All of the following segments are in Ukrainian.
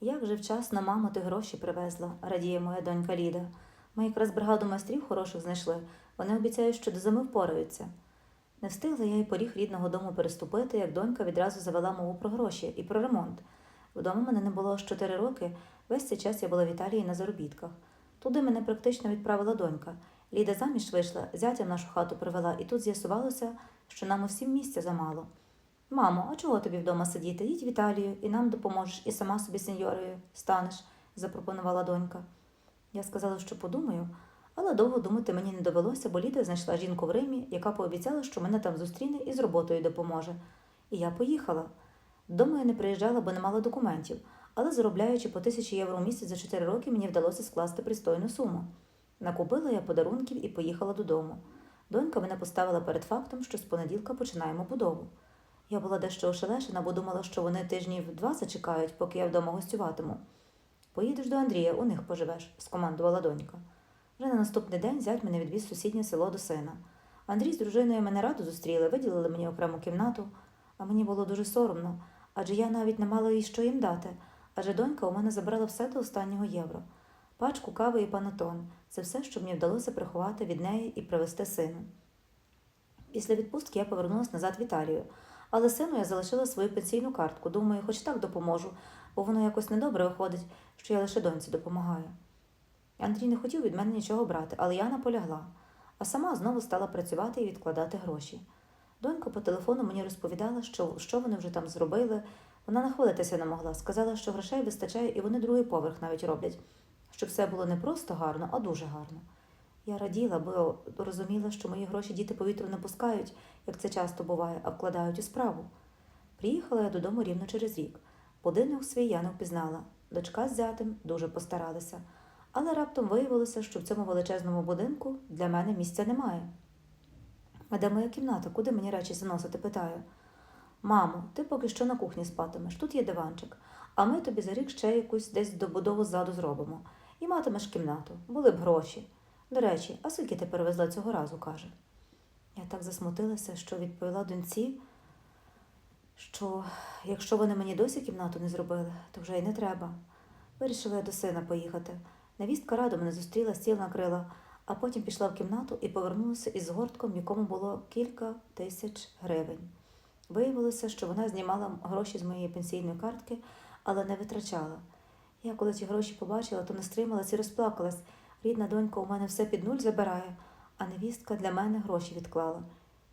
Як же вчасно, мамо, ти гроші привезла, радіє моя донька Ліда. Ми якраз бригаду майстрів хороших знайшли. Вони обіцяють, що до зими впораються. Не встигла я й поріг рідного дому переступити, як донька відразу завела мову про гроші і про ремонт. Вдома мене не було аж чотири роки. Весь цей час я була в Італії на заробітках. Туди мене практично відправила донька. Ліда заміж вийшла, зятя в нашу хату привела, і тут з'ясувалося, що нам усім місця замало. Мамо, а чого тобі вдома сидіти? Їдь в Італію, і нам допоможеш, і сама собі сеньорою станеш, запропонувала донька. Я сказала, що подумаю, але довго думати мені не довелося, бо Ліда знайшла жінку в Римі, яка пообіцяла, що мене там зустріне і з роботою допоможе. І я поїхала. Вдома я не приїжджала, бо не мала документів, але заробляючи по тисячі євро в місяць за 4 роки, мені вдалося скласти пристойну суму. Накупила я подарунків і поїхала додому. Донька мене поставила перед фактом, що з понеділка починаємо будову. Я була дещо ошелешена, бо думала, що вони тижнів два зачекають, поки я вдома гостюватиму. Поїдеш до Андрія, у них поживеш, скомандувала донька. Вже на наступний день зять мене відвіз сусіднє село до сина. Андрій з дружиною мене раду зустріли, виділили мені окрему кімнату, а мені було дуже соромно, адже я навіть не мала їй що їм дати, адже донька у мене забрала все до останнього євро. Пачку кави і панетон це все, що мені вдалося приховати від неї і привезти сину. Після відпустки я повернулася назад в Італію, але сину я залишила свою пенсійну картку. Думаю, хоч так допоможу, бо воно якось недобре виходить, що я лише доньці допомагаю. Андрій не хотів від мене нічого брати, але я наполягла, а сама знову стала працювати і відкладати гроші. Донька по телефону мені розповідала, що, що вони вже там зробили. Вона нахвалитися не могла, сказала, що грошей вистачає, і вони другий поверх навіть роблять, щоб все було не просто гарно, а дуже гарно. Я раділа, бо розуміла, що мої гроші діти повітру не пускають, як це часто буває, а вкладають у справу. Приїхала я додому рівно через рік. Будинок свій я не впізнала. Дочка з зятем дуже постаралися, але раптом виявилося, що в цьому величезному будинку для мене місця немає. А де моя кімната? Куди мені речі заносити? питаю. Мамо, ти поки що на кухні спатимеш, тут є диванчик, а ми тобі за рік ще якусь десь добудову ззаду зробимо. І матимеш кімнату, були б гроші. До речі, а скільки ти перевезла цього разу, каже. Я так засмутилася, що відповіла доньці, що якщо вони мені досі кімнату не зробили, то вже й не треба. Вирішила я до сина поїхати. Невістка радо мене зустріла, стіл накрила, а потім пішла в кімнату і повернулася із згортком, в якому було кілька тисяч гривень. Виявилося, що вона знімала гроші з моєї пенсійної картки, але не витрачала. Я, коли ці гроші побачила, то не стрималась і розплакалась. Рідна донька у мене все під нуль забирає, а невістка для мене гроші відклала.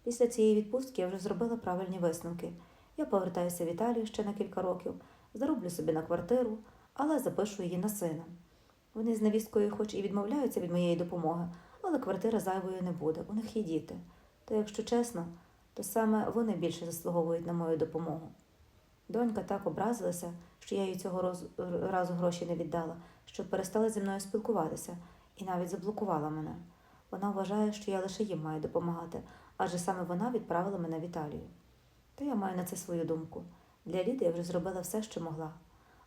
Після цієї відпустки я вже зробила правильні висновки. Я повертаюся в Італію ще на кілька років, зароблю собі на квартиру, але запишу її на сина. Вони з невісткою, хоч і відмовляються від моєї допомоги, але квартира зайвою не буде, у них є діти. То, якщо чесно, то саме вони більше заслуговують на мою допомогу. Донька так образилася, що я їй цього разу гроші не віддала, що перестала зі мною спілкуватися і навіть заблокувала мене. Вона вважає, що я лише їм маю допомагати, адже саме вона відправила мене в Італію. Та я маю на це свою думку. Для Ліди я вже зробила все, що могла.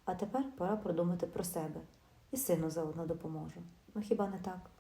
А тепер пора продумати про себе. І сину заодно допоможу. Ну хіба не так?